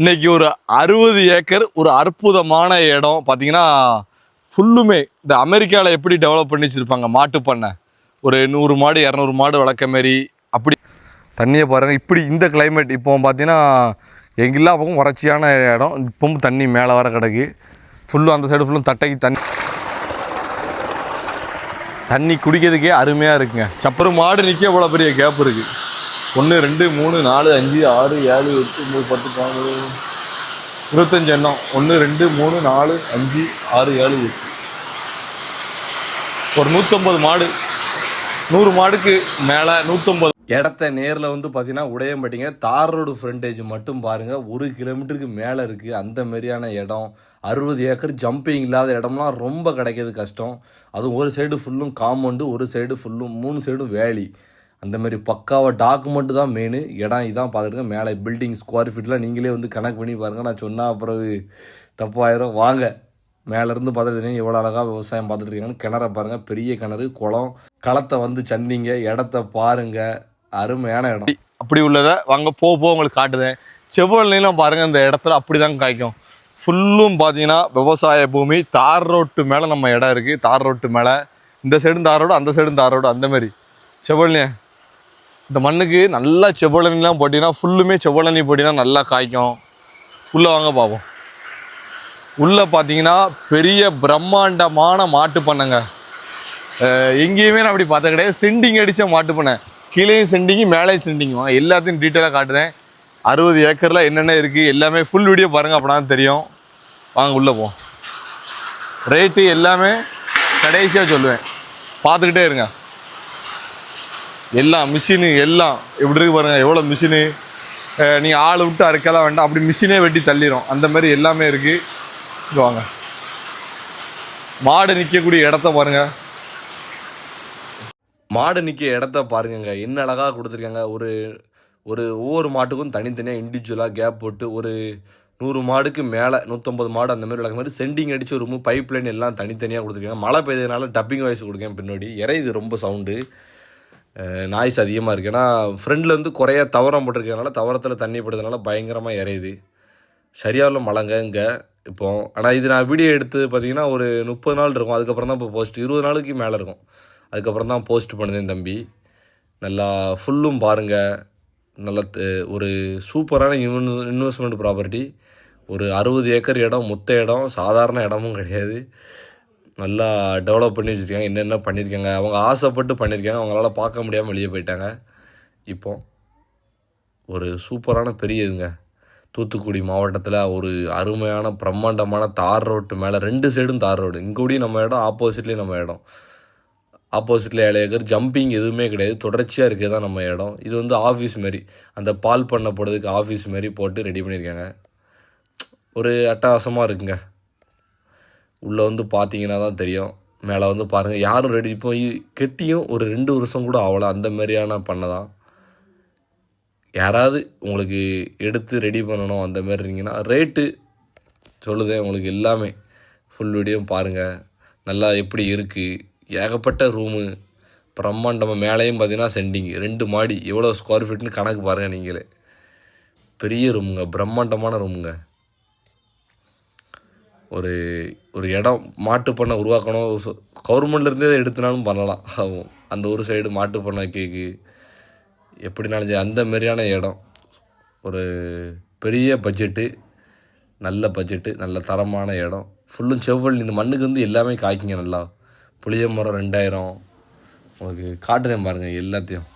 இன்னைக்கு ஒரு அறுபது ஏக்கர் ஒரு அற்புதமான இடம். பார்த்தீங்கன்னா ஃபுல்லுமே இந்த அமெரிக்காவில் எப்படி டெவலப் பண்ணி வச்சுருப்பாங்க? மாட்டு பண்ணை. ஒரு நூறு மாடு இரநூறு மாடு வளர்க்க மாரி. அப்படி தண்ணியை பாருங்கள் இப்படி இந்த கிளைமேட் இப்போ பார்த்தீங்கன்னா எங்கெல்லாம் பக்கம் வறட்சியான இடம் இப்பவும் தண்ணி மேலே வர கிடக்கு. ஃபுல்லும் அந்த சைடு ஃபுல்லும் தட்டைக்கு தண்ணி. தண்ணி குடிக்கிறதுக்கே அருமையாக இருக்குங்க. சப்பரு மாடு நிற்க இவ்வளோ பெரிய கேப் இருக்குது ஒன்று ரெண்டு மூணு நாலு அஞ்சு ஆறு ஏழு எட்டு ஒம்பது பத்து பதினொன்று இருபத்தஞ்சு எண்ணம். ஒன்று ரெண்டு மூணு நாலு அஞ்சு ஆறு ஏழு எட்டு. ஒரு நூற்றம்பது மாடு. நூறு மாடுக்கு மேலே நூற்றம்பது இடத்த நேரில் வந்து பார்த்தீங்கன்னா உடையம்பட்டிங்க தார் ரோடு ஃப்ரண்டேஜ் மட்டும் பாருங்கள் ஒரு கிலோமீட்டருக்கு மேலே இருக்குது அந்த மாதிரியான இடம். அறுபது ஏக்கர் ஜம்பிங் இல்லாத இடம்லாம் ரொம்ப கிடைக்கிறது கஷ்டம். அதுவும் ஒரு சைடு ஃபுல்லும் காம்பவுண்டு ஒரு சைடு ஃபுல்லும் மூணு சைடும் வேலி. அந்த மாதிரி பக்காவாக டாக்குமெண்ட்டு தான் மெயின் இடம் இதான் பார்த்துருங்க மேலே பில்டிங் ஸ்கொயர் ஃபீட்லாம் நீங்களே வந்து கணக்கு பண்ணி பாருங்கள் நான் சொன்னால் அப்புறம் தப்பாயிரும். வாங்க. மேலேருந்து பார்த்துட்டு எவ்வளோ அழகாக விவசாயம் பார்த்துட்டு இருக்காங்கன்னு. கிணற பாருங்கள் பெரிய கிணறு குளம். களத்தை வந்து சந்திங்க. இடத்த பாருங்கள் அருமையான இடம். அப்படி உள்ளதை வாங்க போக போக உங்களுக்கு காட்டுதேன் செவ்வொழிலாம் பாருங்கள் இந்த இடத்துல அப்படி தான் காய்க்கும். ஃபுல்லும் பார்த்தீங்கன்னா விவசாய பூமி. தார் ரோட்டு மேலே நம்ம இடம் இருக்குது தார் ரோட்டு மேலே. இந்த சைடும் தார் ரோடு அந்த சைடும் தார் ரோடு அந்த மாதிரி. இந்த மண்ணுக்கு நல்லா செவ்வழனிலாம் போட்டிங்கன்னா ஃபுல்லுமே செவ்வளனி போட்டிங்கன்னா நல்லா காய்க்கும். உள்ளே வாங்க பார்ப்போம் உள்ளே பார்த்தீங்கன்னா பெரிய பிரம்மாண்டமான மாட்டு பண்ணைங்க. எங்கேயுமே நான் அப்படி பார்த்த கிடையாது. செண்டிங் அடித்த மாட்டு பண்ணை. கீழேயும் செண்டிங்கு மேலேயும் செண்டிங்கும் எல்லாத்தையும் டீட்டெயிலாக காட்டுறேன். அறுபது ஏக்கரில் என்னென்ன இருக்குது எல்லாமே ஃபுல் வீடியோ பாருங்கள் அப்படின்னா தெரியும். வாங்க உள்ளே போ ரேட்டு எல்லாமே கடைசியாக சொல்லுவேன். பார்த்துக்கிட்டே இருங்க. எல்லாம் மிஷினு எல்லாம். எப்படி இருக்கு பாருங்கள் எவ்வளோ மிஷினு நீங்கள் ஆள் விட்டு அறுக்கலாம் வேண்டாம். அப்படி மிஷினே வெட்டி தள்ளிடும் அந்த மாதிரி எல்லாமே இருக்குது வாங்க. மாடு நிற்கக்கூடிய இடத்த பாருங்க. மாடு நிற்க இடத்த பாருங்கங்க. என்ன அழகாக கொடுத்துருக்காங்க. ஒரு ஒரு ஒவ்வொரு மாட்டுக்கும் தனித்தனியாக இண்டிவிஜுவலாக கேப் போட்டு ஒரு நூறு மாடுக்கு மேலே நூற்றம்பது மாடு அந்த மாதிரி வளர்க்குற மாதிரி செண்டிங் அடிச்சு ஒரு பைப் லைன் எல்லாம் தனித்தனியாக கொடுத்துருக்காங்க. மழை பெய்ததுனால டப்பிங் வாய்ஸ் கொடுக்கேன் பின்னாடி. இறையுது ரொம்ப சவுண்டு நாய்ஸ் அதிகமாக இருக்குது ஏன்னா ஃப்ரெண்டில் வந்து குறையா தவறம் போட்டிருக்கிறதுனால தவரத்தில் தண்ணி படுறதுனால பயங்கரமாக இறையுது சரியாக மழைங்க இங்கே. இப்போ ஆனால் இது நான் வீடியோ எடுத்து பார்த்தீங்கன்னா ஒரு முப்பது நாள் இருக்கும். அதுக்கப்புறம் தான் இப்போ போஸ்ட் இருபது நாளுக்கு மேலே இருக்கும். அதுக்கப்புறம் தான் போஸ்ட் பண்ணுதேன் தம்பி. நல்லா ஃபுல்லும் பாருங்கள் நல்ல ஒரு சூப்பரான இன்வெஸ் இன்வெஸ்ட்மெண்ட் ப்ராப்பர்ட்டி ஒரு அறுபது ஏக்கர் இடம் மொத்த இடம் சாதாரண இடமும் கிடையாது. நல்லா டெவலப் பண்ணி வச்சுருக்காங்க. என்னென்ன பண்ணியிருக்காங்க அவங்க ஆசைப்பட்டு பண்ணியிருக்காங்க அவங்களால பார்க்க முடியாமல் வெளியே போயிட்டாங்க. இப்போ ஒரு சூப்பரான பெரிய இதுங்க. தூத்துக்குடி மாவட்டத்தில் ஒரு அருமையான பிரம்மாண்டமான தார் ரோட்டு மேலே ரெண்டு சைடும் தார் ரோடு. இங்கூடியும் நம்ம இடம் ஆப்போசிட்லேயும் நம்ம இடம். ஆப்போசிட்டில் ஏழு ஏக்கர் ஜம்பிங் எதுவுமே கிடையாது. தொடர்ச்சியாக இருக்கிறது தான் நம்ம இடம். இது வந்து ஆஃபீஸ் மாரி. அந்த பால் பண்ண போடுறதுக்கு ஆஃபீஸ் மாரி போட்டு ரெடி பண்ணியிருக்காங்க ஒரு அட்டகாசமாக இருக்குங்க. உள்ளே வந்து பார்த்தீங்கன்னா தான் தெரியும். மேலே வந்து பாருங்கள் யாரும் ரெடி இப்போ கெட்டியும் ஒரு ரெண்டு வருஷம் கூட ஆகலை. அந்த மாதிரியான பண்ண தான். யாராவது உங்களுக்கு எடுத்து ரெடி பண்ணணும் அந்த மாதிரி இருந்தீங்கன்னா ரேட்டு சொல்லுதேன் உங்களுக்கு எல்லாமே. ஃபுல் வீடியோ பாருங்கள் நல்லா எப்படி இருக்குது ஏகப்பட்ட ரூமு பிரம்மாண்டமாக மேலேயும் பார்த்தீங்கன்னா சென்டிங் ரெண்டு மாடி. எவ்வளோ ஸ்கொயர் ஃபீட்னு கணக்கு பாருங்கள் நீங்களே. பெரிய ரூமுங்க பிரம்மாண்டமான ரூமுங்க ஒரு ஒரு இடம் மாட்டு பண்ணை உருவாக்கணும். கவர்மெண்ட்லேருந்தே எடுத்துனாலும் பண்ணலாம். ஆகும். அந்த ஒரு சைடு மாட்டு பண்ணை கேக்கு எப்படினாலும் சரி அந்த மாதிரியான இடம். ஒரு பெரிய பட்ஜெட்டு நல்ல பட்ஜெட்டு நல்ல தரமான இடம். ஃபுல்லும் செவ்வல் இந்த மண்ணுக்கு வந்து எல்லாமே காய்க்குங்க நல்லா. புளிய மரம் ரெண்டாயிரம். உங்களுக்கு காட்டுதேன் பாருங்கள் எல்லாத்தையும்.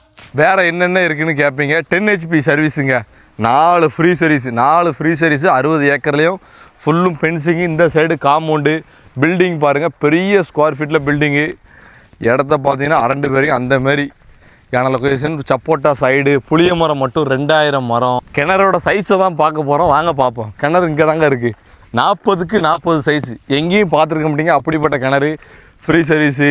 வேறு என்னென்ன இருக்குன்னு கேட்பீங்க டென் ஹெச்பி சர்வீஸுங்க நாலு ஃப்ரீ சர்வீஸ் நாலு ஃப்ரீ சர்வீஸு அறுபது ஏக்கர்லேயும் ஃபுல்லும் பென்சிங்கு இந்த சைடு காம்பவுண்டு பில்டிங் பாருங்கள் பெரிய ஸ்கொயர் ஃபீட்டில் பில்டிங்கு இடத்த பார்த்தீங்கன்னா அரண்டு பேரையும் அந்தமாரி ஏன லொக்கேஷன் சப்போட்டா சைடு புளிய மரம் மட்டும் ரெண்டாயிரம் மரம். கிணறோட சைஸை தான் பார்க்க போகிறோம் வாங்க பார்ப்போம். கிணறு இங்கே தாங்க இருக்குது நாற்பதுக்கு நாற்பது சைஸ் எங்கேயும் பார்த்துருக்க மாட்டீங்க. அப்படிப்பட்ட கிணறு ஃப்ரீ சர்வீஸு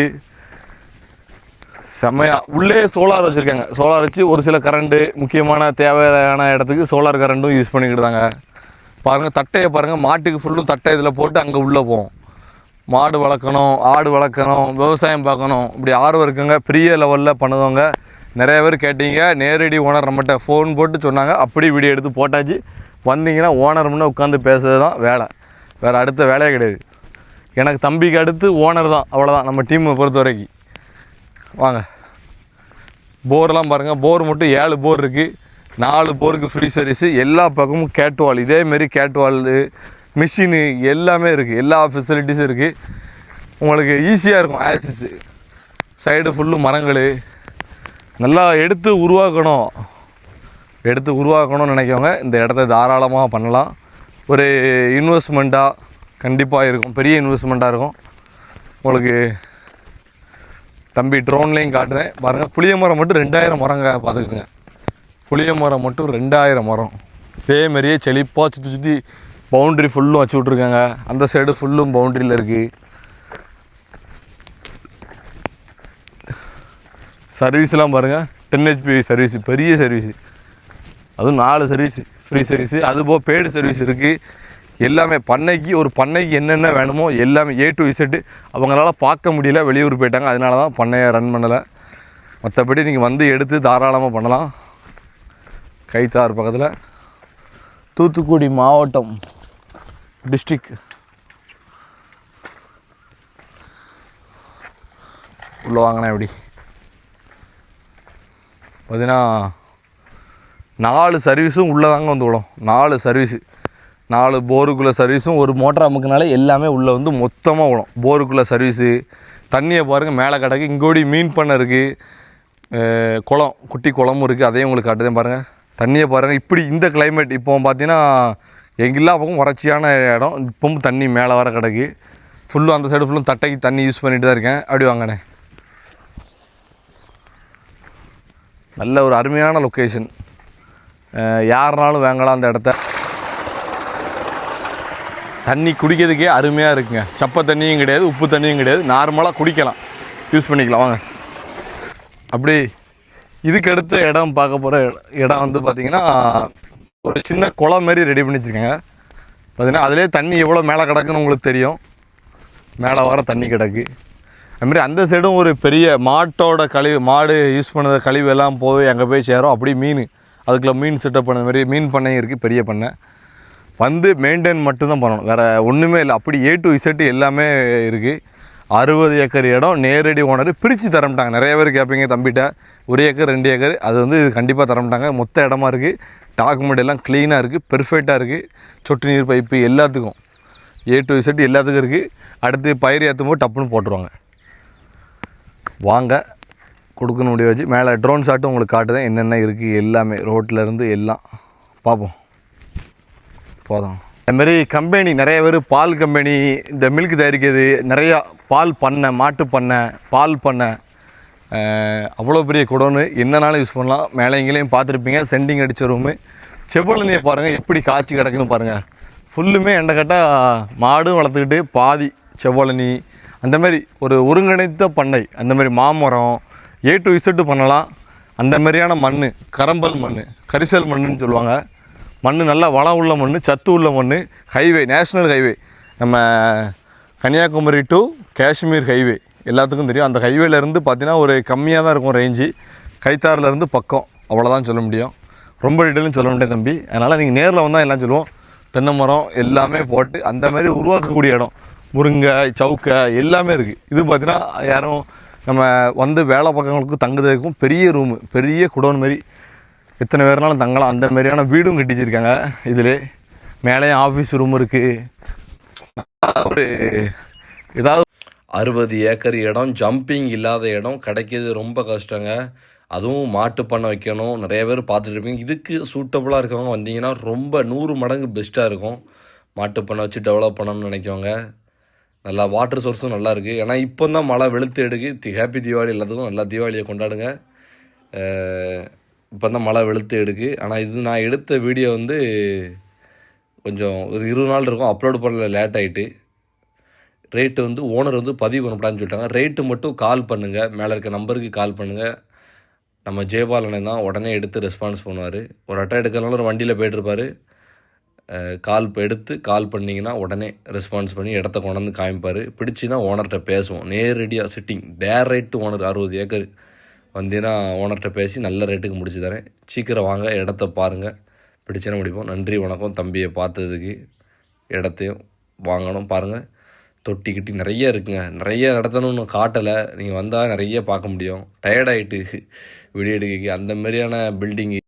செம்மையா. உள்ளே சோலார் வச்சுருக்காங்க. சோலார் வச்சு ஒரு சில கரண்ட்டு முக்கியமான தேவையான இடத்துக்கு சோலார் கரண்ட்டும் யூஸ் பண்ணிக்கிட்டாங்க பாருங்கள் தட்டையை பாருங்கள் மாட்டுக்கு ஃபுல்லும் தட்டை இதில் போட்டு அங்கே உள்ளே போவோம். மாடு வளர்க்கணும் ஆடு வளர்க்கணும் விவசாயம் பார்க்கணும். இப்படி ஆர்வம் இருக்குங்க. பெரிய லெவலில் பண்ணுவாங்க நிறைய பேர் கேட்டீங்க. நேரடி ஓனர் நம்மகிட்ட ஃபோன் போட்டு சொன்னாங்க. அப்படி வீடியோ எடுத்து போட்டாச்சு. வந்தீங்கன்னா ஓனர் முன்னே உட்காந்து பேசுறது தான் வேலை. வேறு அடுத்த வேலையே கிடையாது. எனக்கு தம்பிக்கு அடுத்து ஓனர் தான். அவ்வளோதான் நம்ம டீமை பொறுத்த வரைக்கும். வாங்க. போர்லாம் பாருங்கள் போர் மட்டும் ஏழு போர் இருக்குது நாலு போருக்கு ஃப்ரீ சர்வீஸு எல்லா பக்கமும் கேட்வால் இதேமாரி கேட்வால் மிஷினு எல்லாமே இருக்குது எல்லா ஃபெசிலிட்டிஸும் இருக்குது உங்களுக்கு ஈஸியாக இருக்கும். ஆக்சஸ் சைடு ஃபுல்லு மரங்கள். நல்லா எடுத்து உருவாக்கணும். எடுத்து உருவாக்கணும்னு நினைக்கவங்க இந்த இடத்த தாராளமாக பண்ணலாம். ஒரு இன்வெஸ்ட்மெண்ட்டாக கண்டிப்பாக இருக்கும். பெரிய இன்வெஸ்ட்மெண்ட்டாக இருக்கும். உங்களுக்கு தம்பி ட்ரோன்லேயும் காட்டுறேன். பாருங்கள் புளிய மரம் மட்டும் ரெண்டாயிரம் மரங்க பார்த்துக்குங்க புளிய மரம் மட்டும் ரெண்டாயிரம் மரம். இதே மாதிரியே செழிப்பாக சுற்றி சுற்றி பவுண்ட்ரி ஃபுல்லும் வச்சு விட்ருக்காங்க அந்த சைடு ஃபுல்லும் பவுண்ட்ரியில் இருக்குது சர்வீஸ்லாம் பாருங்கள் டென் ஹெச்பி சர்வீஸ் பெரிய சர்வீஸ் அதுவும் நாலு சர்வீஸ் ஃப்ரீ சர்வீஸு அதுபோக பெய்டு சர்வீஸ் இருக்குது எல்லாமே பண்ணைக்கு ஒரு பண்ணைக்கு என்னென்ன வேணுமோ எல்லாமே ஏ டு இசட்டு அவங்களால பார்க்க முடியல வெளியூர் போயிட்டாங்க. அதனால தான் பண்ணையை ரன் பண்ணலை. மற்றபடி நீங்கள் வந்து எடுத்து தாராளமாக பண்ணலாம். கைத்தார் பக்கத்தில் தூத்துக்குடி மாவட்டம் டிஸ்ட்ரிக் உள்ளே வாங்கினேன் எப்படி பார்த்தீங்கன்னா நாலு சர்வீஸும் உள்ளே தாங்க வந்து விடும். நாலு சர்வீஸு நாலு போருக்குள்ளே சர்வீஸும் ஒரு மோட்டர் அமுக்குனாலே எல்லாமே உள்ளே வந்து மொத்தமாக விடும் போருக்குள்ளே சர்வீஸு தண்ணியை பாருங்கள் மேலே கிடக்கு. இங்கோடி மீன் பண்ணை இருக்குது குளம் குட்டி குளமும் இருக்குது அதையும் உங்களுக்கு காட்டுதேன் பாருங்கள் தண்ணியை பாருங்கள் இப்படி இந்த கிளைமேட் இப்போ பார்த்தீங்கன்னா எங்கெல்லாம் பக்கம் வறட்சியான இடம். இப்பவும் தண்ணி மேலே வர கிடக்கு. ஃபுல்லும் அந்த சைடு ஃபுல்லும் தட்டைக்கு தண்ணி யூஸ் பண்ணிட்டு தான் இருக்கேன். அப்படி வாங்கண்ணே. நல்ல ஒரு அருமையான லொக்கேஷன் யாருனாலும் வாங்கலாம் அந்த இடத்த. தண்ணி குடிக்கிறதுக்கே அருமையாக இருக்குங்க. சப்பை தண்ணியும் கிடையாது உப்பு தண்ணியும் கிடையாது. நார்மலாக குடிக்கலாம். யூஸ் பண்ணிக்கலாம். வாங்க. அப்படி இதுக்கு அடுத்த இடம் பார்க்க போகிற இடம் வந்து பார்த்திங்கன்னா ஒரு சின்ன குளம் மாதிரி ரெடி பண்ணி வச்சுருக்காங்க. பார்த்தீங்கன்னா அதிலே தண்ணி எவ்வளோ மேலே கிடக்குன்னு உங்களுக்கு தெரியும். மேலே வர தண்ணி கிடக்கு. அதுமாரி அந்த சைடும் ஒரு பெரிய மாட்டோட கழிவு மாடு யூஸ் பண்ணுற கழிவு எல்லாம் போய் அங்கே போய் சேரும். அப்படியே மீன் அதுக்குள்ளே மீன் செட்டப் பண்ண மாதிரி மீன் பண்ணையும் இருக்குது பெரிய பண்ணை. வந்து மெயின்டைன் மட்டும்தான் பண்ணணும். வேறு ஒன்றுமே இல்லை. அப்படி ஏ டு இசட்டு எல்லாமே இருக்குது அறுபது ஏக்கர் இடம் நேரடி ஓனர் பிரித்து தரமாட்டாங்க. நிறைய பேர் கேட்பீங்க தம்பிட்ட. ஒரு ஏக்கர் ரெண்டு ஏக்கர் அது வந்து இது கண்டிப்பாக தரமாட்டாங்க. மொத்த இடமா இருக்குது டாக்குமெண்ட் எல்லாம் க்ளீனாக இருக்குது பெர்ஃபெக்டாக இருக்குது சொட்டு நீர் பைப்பு எல்லாத்துக்கும். ஏ டு இசட் எல்லாத்துக்கும் இருக்குது அடுத்து பயிர் ஏற்றும் போது டப்புன்னு போட்டுருவாங்க. வாங்க கொடுக்கணும் முடிய வச்சு மேலே ட்ரோன் ஷாட்டும் உங்களுக்கு காட்டுதேன். என்னென்ன இருக்குது எல்லாமே ரோட்டில் இருந்து எல்லாம். பார்ப்போம் போதும். அதுமாரி கம்பெனி நிறைய பேர் பால் கம்பெனி இந்த மில்க் தயாரிக்கிறது நிறையா பால் பண்ணை மாட்டு பண்ணை பால் பண்ணை. அவ்வளோ பெரிய குடோன்னு என்னனாலும் யூஸ் பண்ணலாம். மேலே எங்கேயும் பார்த்துருப்பீங்க. சென்டிங் அடிச்ச ரூமு செவ்வளனியை பாருங்கள் எப்படி காய்ச்சி கிடக்குன்னு பாருங்கள் ஃபுல்லுமே எண்டக்கட்டாக மாடும் வளர்த்துக்கிட்டு பாதி செவ்வளனி அந்த மாதிரி ஒரு ஒருங்கிணைத்த பண்ணை. அந்த மாதிரி மாமரம் ஏ டு இசட்டு பண்ணலாம். அந்த மாதிரியான மண் கரம்பல் மண் கரிசல் மண்ணுன்னு சொல்லுவாங்க. மண் நல்லா வளம் உள்ள மண் சத்து உள்ள மண் ஹைவே நேஷ்னல் ஹைவே நம்ம கன்னியாகுமரி டு காஷ்மீர் ஹைவே எல்லாத்துக்கும் தெரியும். அந்த ஹைவேலேருந்து பார்த்தீங்கன்னா ஒரு கம்மியாக தான் இருக்கும் ரேஞ்சு கைத்தாறுலேருந்து பக்கம். அவ்வளோதான் சொல்ல முடியும். ரொம்ப டீட்டெயிலும் சொல்ல முடியாது தம்பி. அதனால் நீங்கள் நேரில் வந்தால் எல்லாம் சொல்லுவோம். தென்னை மரம் எல்லாமே போட்டு அந்த மாதிரி உருவாக்கக்கூடிய இடம். முருங்கை சவுக்கை எல்லாமே இருக்குது இது பார்த்தீங்கன்னா யாரும் நம்ம வந்து வேலை பக்கங்களுக்கும் தங்குறதுக்கும் பெரிய ரூமு பெரிய குடோன் மாதிரி எத்தனை பேர்னாலும் தங்கலாம். அந்த மாதிரியான வீடும் கட்டிச்சிருக்காங்க இதில். மேலேயும் ஆஃபீஸ் ரூம் இருக்குது ஒரு ஏதாவது அறுபது ஏக்கர் இடம் ஜம்பிங் இல்லாத இடம் கிடைக்கிறது ரொம்ப கஷ்டங்க. அதுவும் மாட்டு பண்ணை வைக்கணும். நிறைய பேர் பார்த்துட்டு இருப்பீங்க. இதுக்கு சூட்டபுளாக இருக்கவங்க வந்தீங்கன்னா ரொம்ப நூறு மடங்கு பெஸ்ட்டாக இருக்கும். மாட்டு பண்ணை வச்சு டெவலப் பண்ணணும்னு நினைக்கவங்க நல்லா வாட்டர் சோர்ஸும் நல்லா இருக்குது ஏன்னா இப்போ தான் மழை வெளுத்து எடுக்கு தி ஹாப்பி தீபாவளி எல்லாத்துக்கும் நல்லா தீபாவளியை கொண்டாடுங்க. இப்போ தான் மழை வெளுத்து எடுக்கு. ஆனால் இது நான் எடுத்த வீடியோ வந்து கொஞ்சம் ஒரு இருபது நாள் இருக்கும் அப்லோடு பண்ணல லேட் ஆகிட்டு ரேட்டு வந்து ஓனர் வந்து பதிவு பண்ணப்படான்னு சொல்லிட்டாங்க. ரேட்டு மட்டும் கால் பண்ணுங்கள் மேலே இருக்க நம்பருக்கு கால் பண்ணுங்கள் நம்ம ஜெயபாலனை தான் உடனே எடுத்து ரெஸ்பான்ஸ் பண்ணுவார். ஒரு அட்டை எடுக்கிறனால ஒரு வண்டியில் போயிட்டுருப்பார். கால் எடுத்து கால் பண்ணிங்கன்னா உடனே ரெஸ்பான்ஸ் பண்ணி இடத்த கொண்டாந்து காமிப்பார். பிடிச்சின்னா ஓனர்கிட்ட பேசுவோம். நேரடியாக சிட்டிங் டேரக்ட் ஓனர் அறுபது ஏக்கர். வந்தீங்கன்னா ஓனர்கிட்ட பேசி நல்ல ரேட்டுக்கு முடிச்சு தரேன். சீக்கிரம் வாங்க இடத்த பாருங்கள் பிடிச்சேன்னு முடிப்போம். நன்றி வணக்கம். தம்பியை பார்த்ததுக்கு இடத்தையும் வாங்கணும் பாருங்கள் தொட்டி கிட்டி நிறைய இருக்குங்க. நிறைய நடத்தணும்னு காட்டலை. நீங்கள் வந்தால் நிறைய பார்க்க முடியும். டயர்டாயிட்டு வீடியோ எடுக்க அந்த மாதிரியான பில்டிங்கு